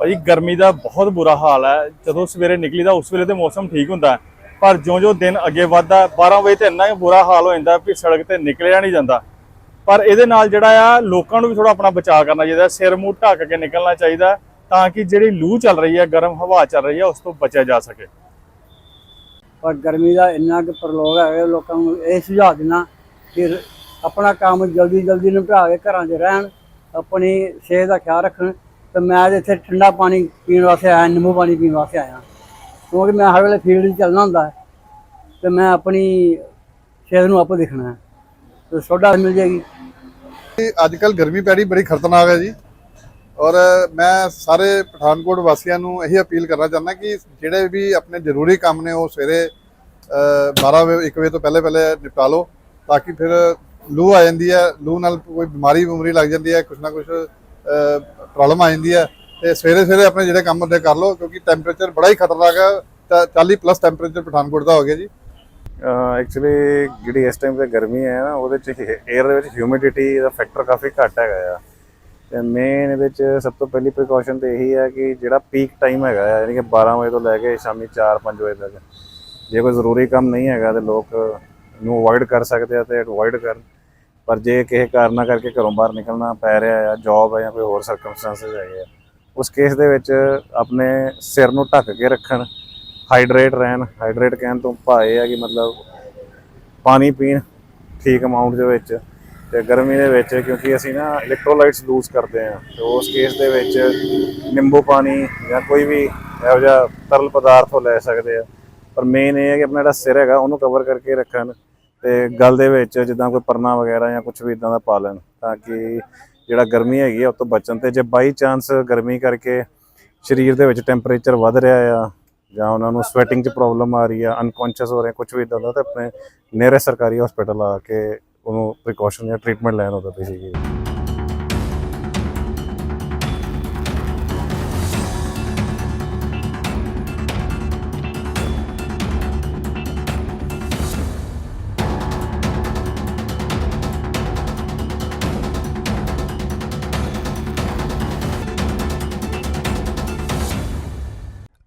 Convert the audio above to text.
ਭਾਈ ਗਰਮੀ ਦਾ ਬਹੁਤ ਬੁਰਾ ਹਾਲ ਹੈ। ਜਦੋਂ ਸਵੇਰੇ ਨਿਕਲੀਦਾ ਉਸ ਵੇਲੇ ਤੇ ਮੌਸਮ ਠੀਕ ਹੁੰਦਾ ਪਰ ਜਿਉਂ-ਜਿਉਂ ਦਿਨ ਅੱਗੇ ਵੱਧਦਾ 12 ਵਜੇ ਤੇ ਇੰਨਾ ਕੁ ਬੁਰਾ ਹਾਲ ਹੋ ਜਾਂਦਾ ਵੀ ਸੜਕ ਤੇ ਨਿਕਲਿਆ ਨਹੀਂ ਜਾਂਦਾ। ਪਰ ਇਹਦੇ ਨਾਲ ਜਿਹੜਾ ਆ, ਲੋਕਾਂ ਨੂੰ ਵੀ ਥੋੜਾ ਆਪਣਾ ਬਚਾਅ ਕਰਨਾ ਚਾਹੀਦਾ ਸਿਰ ਮੂੰਹ ਢੱਕ ਕੇ ਨਿਕਲਣਾ ਚਾਹੀਦਾ ਤਾਂ ਕਿ ਜਿਹੜੀ ਲੂ ਚੱਲ ਰਹੀ ਹੈ, ਗਰਮ ਹਵਾ ਚੱਲ ਰਹੀ ਹੈ, ਉਸ ਤੋਂ ਬਚਿਆ ਜਾ ਸਕੇ। ਪਰ ਗਰਮੀ ਦਾ ਇੰਨਾ ਕੁ ਪ੍ਰਲੋਗ ਹੈ ਲੋਕਾਂ ਨੂੰ ਇਹ ਸੁਝਾਅ ਦੇਣਾ ਕਿ ਆਪਣਾ ਕੰਮ ਜਲਦੀ ਜਲਦੀ ਨਿਪਟਾ ਕੇ ਘਰਾਂ 'ਚ ਰਹਿਣ, ਆਪਣੀ ਸਿਹਤ ਦਾ ਖਿਆਲ ਰੱਖਣ। ਤੇ ਮੈਂ ਅੱਜ ਇੱਥੇ ਠੰਡਾ ਪਾਣੀ ਪੀਣ ਵਾਸਤੇ ਆਇਆ ਨਿੰਬੂ ਪਾਣੀ ਪੀਣ ਵਾਸਤੇ ਆਇਆ। ਕਿਉਂਕਿ ਮੈਂ ਹਰ ਵੇਲੇ ਫੀਲਡ 'ਚ ਚੱਲਣਾ ਹੁੰਦਾ ਹੈ ਤੇ ਮੈਂ ਆਪਣੀ ਸਿਹਤ ਨੂੰ ਆਪੋ ਦੇਖਣਾ ਹੈ। ਤੇ ਸੋਡਾ ਮਿਲ ਜਾਏਗੀ। ਅੱਜ ਕੱਲ ਗਰਮੀ ਪੈਣੀ ਬੜੀ ਖਤਰਨਾਕ ਹੈ ਜੀ। ਔਰ ਮੈਂ ਸਾਰੇ ਪਠਾਨਕੋਟ ਵਾਸੀਆਂ ਨੂੰ ਇਹੀ ਅਪੀਲ ਕਰਨਾ ਚਾਹੁੰਦਾ ਕਿ ਜਿਹੜੇ ਵੀ ਆਪਣੇ ਜ਼ਰੂਰੀ ਕੰਮ ਨੇ ਉਹ ਸਵੇਰੇ ਅ, 12 ਵਜੇ 1 ਵਜੇ ਤੋਂ ਪਹਿਲੇ ਪਹਿਲੇ ਨਿਪਟਾ ਲਓ ਤਾਂ ਕਿ ਫਿਰ ਲੂ ਆ ਜਾਂਦੀ ਹੈ ਲੂ ਨਾਲ ਕੋਈ ਬਿਮਾਰੀ ਬਿਮਾਰੀ ਲੱਗ ਜਾਂਦੀ ਹੈ ਕੁਛ ਨਾ ਕੁਛ ਪ੍ਰੋਬਲਮ ਆ ਜਾਂਦੀ ਹੈ ਤੇ ਸਵੇਰੇ ਸਵੇਰੇ ਆਪਣੇ ਜਿਹੜੇ ਕੰਮ ਹੁੰਦੇ ਕਰ ਲਓ, ਕਿਉਂਕਿ ਟੈਂਪਰੇਚਰ ਬੜਾ ਹੀ ਖਤਰਨਾਕ ਹੈ, ਤਾਂ 40 ਪਲੱਸ ਟੈਂਪਰੇਚਰ ਪਠਾਨਕੋਟ ਦਾ ਹੋ ਗਿਆ ਜੀ। ਐਕਚੁਅਲੀ ਜਿਹੜੀ ਇਸ ਟਾਈਮ ਤੇ ਗਰਮੀ ਹੈ ਨਾ, ਉਹਦੇ ਚ 에ਅਰ ਦੇ ਵਿੱਚ ਹਿਊਮਿਡਿਟੀ ਦਾ ਫੈਕਟਰ ਕਾਫੀ ਘੱਟ ਹੈਗਾ ਆ। ਤੇ ਮੇਨ ਇਹਦੇ ਚ ਸਭ ਤੋਂ ਪਹਿਲੀ ਪ੍ਰੀਕਾਸ਼ਨ ਤੇ ਇਹੀ ਹੈ ਕਿ ਜਿਹੜਾ ਪੀਕ ਟਾਈਮ ਹੈਗਾ ਆ, ਯਾਨੀ ਕਿ 12 ਵਜੇ ਤੋਂ ਲੈ ਕੇ ਸ਼ਾਮੀ 4-5 ਵਜੇ ਤੱਕ, ਜੇ ਕੋਈ ਜ਼ਰੂਰੀ ਕੰਮ ਨਹੀਂ ਹੈਗਾ ਤੇ ਲੋਕ ਨੂੰ ਅਵੋਇਡ ਕਰ ਸਕਦੇ ਆ ਤੇ ਅਵੋਇਡ ਕਰਨ। ਪਰ ਜੇ ਕਿਸੇ ਕਾਰਨਾਂ ਕਰਕੇ ਘਰੋਂ ਬਾਹਰ ਨਿਕਲਣਾ ਪੈ ਰਿਹਾ ਆ ਜੌਬ ਹੈ ਜਾਂ ਕੋਈ ਹੋਰ ਸਰਕਮਸਟੈਂਸਸ ਹੈਗੇ ਆ, ਉਸ ਕੇਸ ਦੇ ਵਿੱਚ ਆਪਣੇ ਸਿਰ ਨੂੰ ਢੱਕ ਕੇ ਰੱਖਣ ਹਾਈਡਰੇਟ ਰਹਿਣ ਹਾਈਡਰੇਟ ਕਹਿਣ ਤੋਂ ਭਾਵ ਇਹ ਹੈ ਕਿ ਮਤਲਬ ਪਾਣੀ ਪੀਣ ਠੀਕ ਅਮਾਉਂਟ ਦੇ ਵਿੱਚ ਤੇ ਗਰਮੀ ਦੇ ਵਿੱਚ, ਕਿਉਂਕਿ ਅਸੀਂ ਨਾ ਇਲੈਕਟ੍ਰੋਲਾਈਟਸ ਲੂਜ਼ ਕਰਦੇ ਆ ਤੇ ਉਸ ਕੇਸ ਦੇ ਵਿੱਚ ਨਿੰਬੂ ਪਾਣੀ ਜਾਂ ਕੋਈ ਵੀ ਇਹੋ ਜਿਹਾ ਤਰਲ ਪਦਾਰਥ ਉਹ ਲੈ ਸਕਦੇ ਆ। ਪਰ ਮੇਨ ਇਹ ਹੈ ਕਿ ਆਪਣਾ ਜਿਹੜਾ ਸਿਰ ਹੈਗਾ, ਉਹਨੂੰ ਕਵਰ ਕਰਕੇ ਰੱਖਣ ਤੇ ਗਲ ਦੇ ਵਿੱਚ ਜਿੱਦਾਂ ਕੋਈ ਪਰਨਾ ਵਗੈਰਾ ਜਾਂ ਕੁਝ ਵੀ ਇਦਾਂ ਦਾ ਪਾ ਲੈਣ ਤਾਂ ਕਿ ਜਿਹੜਾ ਗਰਮੀ ਹੈਗੀ ਆ ਉਹ ਤੋਂ ਬਚਣ ਤੇ ਜੇ ਬਾਈ ਚਾਂਸ ਗਰਮੀ ਕਰਕੇ ਸਰੀਰ ਦੇ ਵਿੱਚ ਟੈਂਪਰੇਚਰ ਵੱਧ ਰਿਹਾ ਆ ਜਾਂ ਉਹਨਾਂ ਨੂੰ ਸਵੈਟਿੰਗ 'ਚ ਪ੍ਰੋਬਲਮ ਆ ਰਹੀ ਆ ਅਨਕੌਂਸ਼ੀਅਸ ਹੋ ਰਹੇ ਕੁਝ ਵੀ ਇਦਾਂ ਦਾ, ਤਾਂ ਆਪਣੇ ਨੇੜੇ ਸਰਕਾਰੀ ਹਸਪੀਟਲ ਆ ਕੇ ਉਹਨੂੰ ਪ੍ਰੀਕਾਸ਼ਨ ਜਾਂ ਟ੍ਰੀਟਮੈਂਟ ਲੈਣ ਉਹਦਾ ਬੇਸਿਕਲੀ